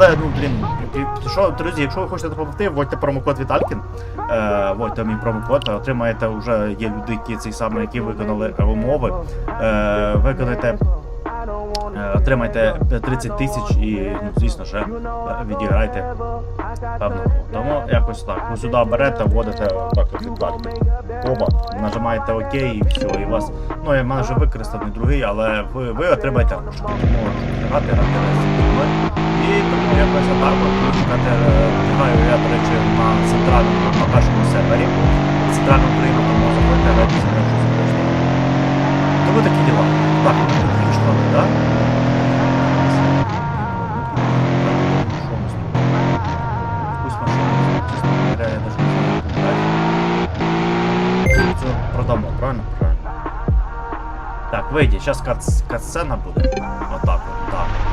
Але, ну, блін, що, друзі, якщо ви хочете допомогти, вводьте промокод Віталкін. Е, вводьте мій промокод, отримаєте вже є люди, які цей самий, які виконали умови. Е, виконайте. е, Отримайте 30 тисяч і, ну, звісно ж, відіграйте певну. Тому якось так. Ви сюди берете, вводите так от відкладки. Оба, нажимаєте ОК і все, і вас. Ну, в мене вже використаний другий, але ви, ви отримаєте гроші. Грати, грати. І тому якось отак от чекати, граю я, до речі, на центральному на нашому сервері. Центральну Україну, тому заходьте грати зі мною, що захочете. Тому такі діла. Так, ми вийшли, так? Продамо, правильно? Правильно. Так, вийди, зараз кат, катсцена буде. Отак от.